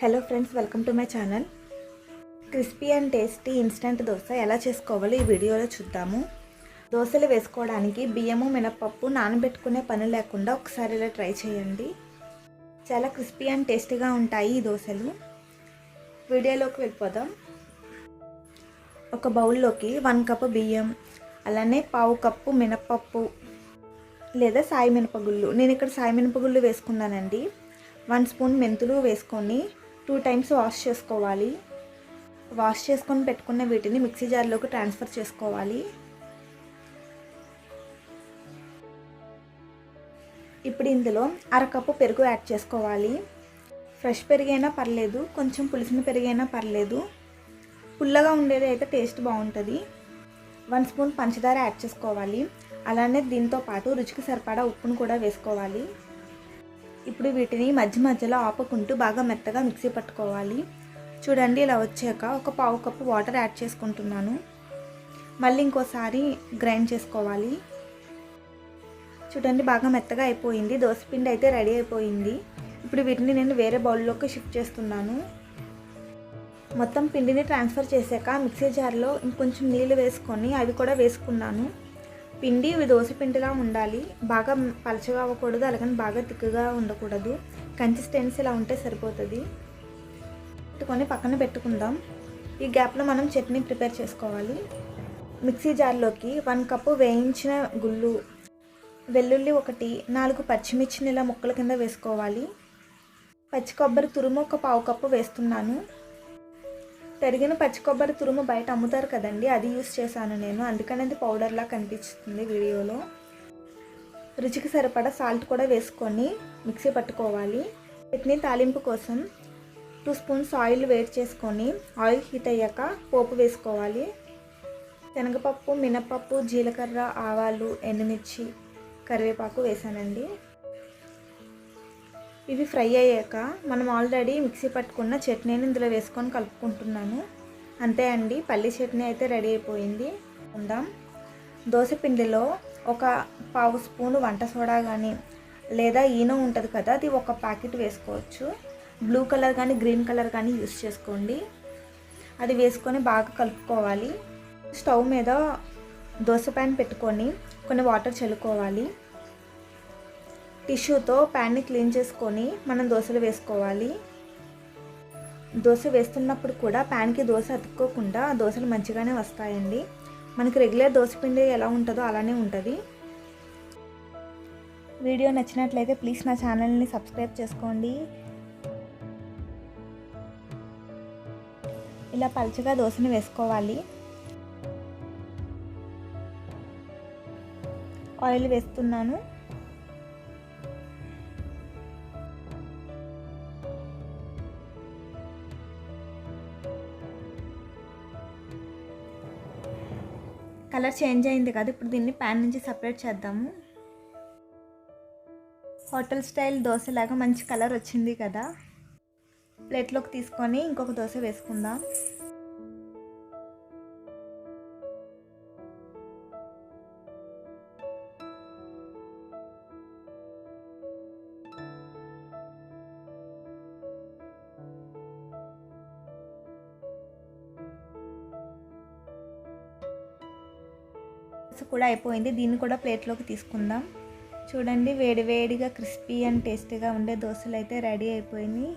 Hello friends welcome to my channel crispy and tasty instant dosa ఎలా చేసుకోవాలో ఈ వీడియోలో చూద్దాము. దోశలు వేసుకోవడానికి బియ్యము మినపప్పు నానబెట్టుకునే పని లేకుండా ఒకసారి ఇలా ట్రై చేయండి. చాలా క్రిస్పీ అండ్ టేస్టీగా ఉంటాయి ఈ దోశలు. వీడియోలోకి వెళ్ళిపోదాం. ఒక బౌల్లోకి వన్ కప్ బియ్యం అలానే పావు కప్పు మినపప్పు లేదా సాయి మినపగుళ్ళు. నేను ఇక్కడ సాయి మినపగుళ్ళు వేసుకున్నానండి. వన్ స్పూన్ మెంతులు వేసుకొని టూ టైమ్స్ వాష్ చేసుకోవాలి. వాష్ చేసుకొని పెట్టుకున్న వీటిని మిక్సీ జార్లోకి ట్రాన్స్ఫర్ చేసుకోవాలి. ఇప్పుడు ఇందులో అరకప్పు పెరుగు యాడ్ చేసుకోవాలి. ఫ్రెష్ పెరిగైనా పర్లేదు కొంచెం పులిసిన పెరిగైనా పర్లేదు. పుల్లగా ఉండేది అయితే టేస్ట్ బాగుంటుంది. వన్ స్పూన్ పంచదార యాడ్ చేసుకోవాలి. అలానే దీంతో పాటు రుచికి సరిపడా ఉప్పును కూడా వేసుకోవాలి. ఇప్పుడు వీటిని మధ్య మధ్యలో ఆపుకుంటూ బాగా మెత్తగా మిక్సీ పట్టుకోవాలి. చూడండి ఇలా వచ్చాక ఒక పావు కప్పు వాటర్ యాడ్ చేసుకుంటున్నాను. మళ్ళీ ఇంకోసారి గ్రైండ్ చేసుకోవాలి. చూడండి బాగా మెత్తగా అయిపోయింది. దోశపిండి అయితే రెడీ అయిపోయింది. ఇప్పుడు వీటిని నేను వేరే బౌల్లోకి షిఫ్ట్ చేస్తున్నాను. మొత్తం పిండిని ట్రాన్స్ఫర్ చేశాక మిక్సీ జార్లో ఇంకొంచెం నీళ్ళు వేసుకొని అవి కూడా వేసుకున్నాను. పిండి ఇవి దోశ పిండిలా ఉండాలి. బాగా పలచగా అవ్వకూడదు. అలాగని బాగా తిక్కుగా ఉండకూడదు. కన్సిస్టెన్సీ ఇలా ఉంటే సరిపోతుంది. పెట్టుకొని పక్కన పెట్టుకుందాం. ఈ గ్యాప్లో మనం చట్నీ ప్రిపేర్ చేసుకోవాలి. మిక్సీ జార్లోకి వన్ కప్పు వేయించిన గుళ్ళు వెల్లుల్లి ఒకటి నాలుగు పచ్చిమిర్చిని ఇలా ముక్కల కింద వేసుకోవాలి. పచ్చి కొబ్బరి తురుము ఒక పావు కప్పు వేస్తున్నాను. తరిగిన పచ్చి కొబ్బరి తురుము బయట అమ్ముతారు కదండి అది యూస్ చేశాను నేను. అందుకని అది పౌడర్లా కనిపిస్తుంది వీడియోలో. రుచికి సరిపడా సాల్ట్ కూడా వేసుకొని మిక్సీ పట్టుకోవాలి. చట్నీ తాలింపు కోసం టూ స్పూన్స్ ఆయిల్ వేడి చేసుకొని ఆయిల్ హీట్ అయ్యాక పోపు వేసుకోవాలి. శనగపప్పు మినపప్పు జీలకర్ర ఆవాలు ఎండుమిర్చి కరివేపాకు వేసానండి ఇవి ఫ్రై అయ్యాక మనం ఆల్రెడీ మిక్సీ పట్టుకున్న చట్నీని ఇందులో వేసుకొని కలుపుకుంటున్నాను. అంతే అండి పల్లి చట్నీ అయితే రెడీ అయిపోయింది. ఉందాం. దోశ పిండిలో ఒక పావు స్పూను వంట సోడా కానీ లేదా ఈనో ఉంటుంది కదా అది ఒక ప్యాకెట్ వేసుకోవచ్చు. బ్లూ కలర్ కానీ గ్రీన్ కలర్ కానీ యూస్ చేసుకోండి. అది వేసుకొని బాగా కలుపుకోవాలి. స్టవ్ మీద దోశ ప్యాన్ పెట్టుకొని కొన్ని వాటర్ చల్లుకోవాలి. టిష్యూతో ప్యాన్ని క్లీన్ చేసుకొని మనం దోశలు వేసుకోవాలి. దోశ వేస్తున్నప్పుడు కూడా ప్యాన్కి దోశ అతుక్కోకుండా దోశలు మంచిగానే వస్తాయండి. మనకి రెగ్యులర్ దోశ పిండి ఎలా ఉంటుందో అలానే ఉంటుంది. వీడియో నచ్చినట్లయితే ప్లీజ్ నా ఛానల్ని సబ్స్క్రైబ్ చేసుకోండి. ఇలా పలుచగా దోశని వేసుకోవాలి. ఆయిల్ వేస్తున్నాను. కలర్ చేంజ్ అయింది కదా ఇప్పుడు దీన్ని ప్యాన్ నుంచి సపరేట్ చేద్దాము. హోటల్ స్టైల్ దోశలాగా మంచి కలర్ వచ్చింది కదా. ప్లేట్లోకి తీసుకొని ఇంకొక దోశ వేసుకుందాం. కూడా అయిపోయింది. దీన్ని కూడా ప్లేట్లోకి తీసుకుందాం. చూడండి వేడివేడిగా క్రిస్పీ అండ్ టేస్టీగా ఉండే దోశలు అయితే రెడీ అయిపోయినాయి.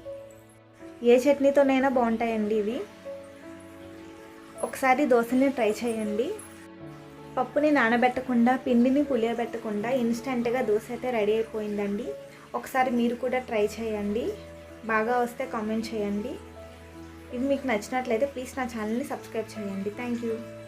ఏ చట్నీతోనైనా బాగుంటాయండి ఇవి. ఒకసారి దోశని ట్రై చేయండి. పప్పుని నానబెట్టకుండా పిండిని పులియబెట్టకుండా ఇన్స్టెంట్గా దోశ అయితే రెడీ అయిపోయిందండి. ఒకసారి మీరు కూడా ట్రై చేయండి. బాగా వస్తే కామెంట్ చేయండి. ఇది మీకు నచ్చినట్లయితే ప్లీజ్ నా ఛానల్ని సబ్స్క్రైబ్ చేయండి. Thank you.